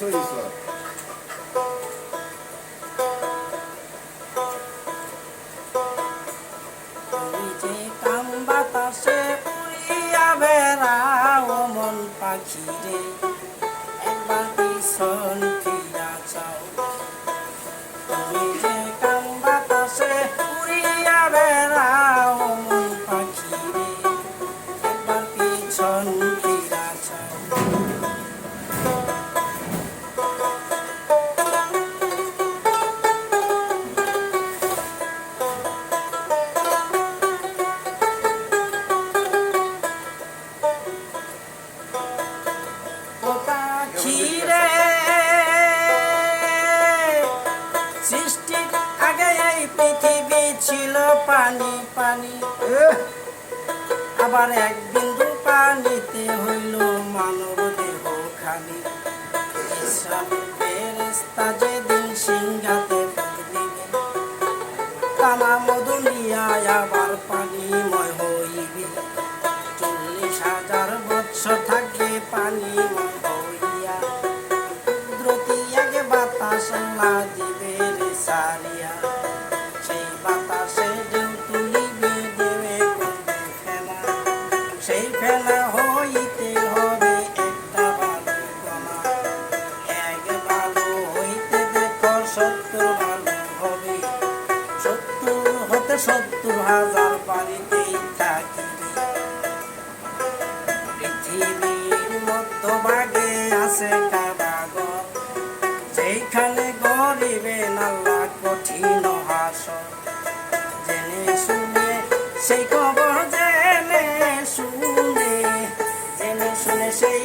যে কাম বাতাসে উড়িয়া বেড়াও মন পাখি রে। পানি। আবার এক বিন্দু পানিতে হইল মানব দেহ ইসরাফিল যেদিন সিংহাতে আবার পানিময় হইবে। চল্লিশ হাজার বৎসর থাকবে পানিময় হইয়া। দ্রুতি আগে বাতাস না দিবে সারিয়া। সত্তর হাজার বাড়িতেই থাকিবে পৃথিবীর মধ্যভাগে আছে যেখানে গরিবে নাল্লা কঠিন হাস জেনে শুনে, সেই খবর জেনে শুনে জেনে শুনে সেই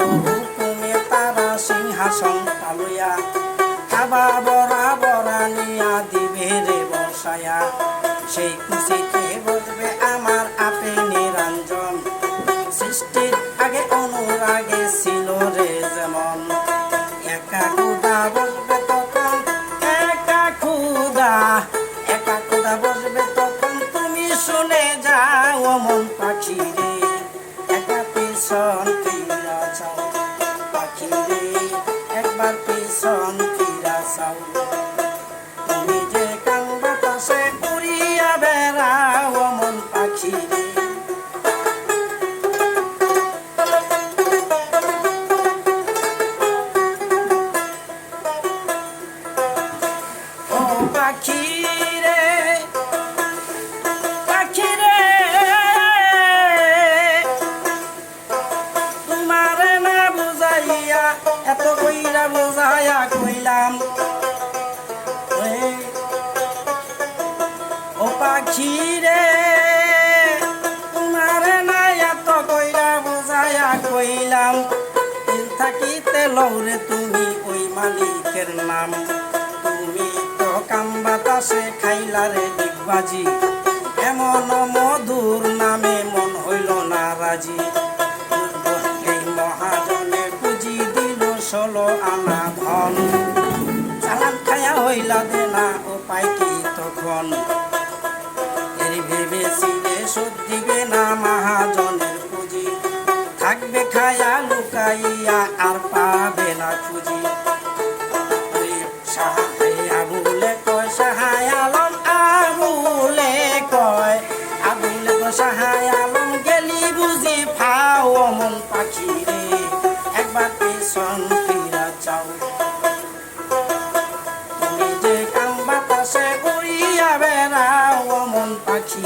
হুকুমে তারা সিংহাসন কালুয়া খাবা বরা বরা নিয়া দিবে রে বসায়া সেই বসবে আমার আপে নিরঞ্জন সৃষ্টির আগে অনুরাগে ছিল রে যেমন একা খুদা বসবে তখন একা খুদা একা খুদা বসবে তখন তুমি শুনে যাও মন পাখি রে ফিরা চাও তুমি যে কান বাতাসে উড়িয়া বেড়াও মন পাখি ও পাখি রে। তোমার না এত কইরা বুঝাইয়া কইলাম। থাকিতে লৌরে তুমি ওই মালিকের নাম। তুমি তো কাম বাতাসে খাইলা রে ডিগবাজি। এমন মধুর নামে মন হইল না রাজি। এই মহাজনে পুঁজি দিল ষোলো আনা ধন। চালান হইলা দে না উপায় কি তখন? শোধ দিবে না মহাজনের পুঁজি। থাকবে খায়া লুকাইয়া আর পাবে না খুঁজি। কয়, সাহায় আলম, আবুলে কয়। আবুলে কয়, সাহায় আলম, গেলি বুঝি ফাও মন পাখি রে। একবার পেছন ফিরা চাও। তুমি যে কাম বাতাসে উড়িয়া বেড়াও মন পাখি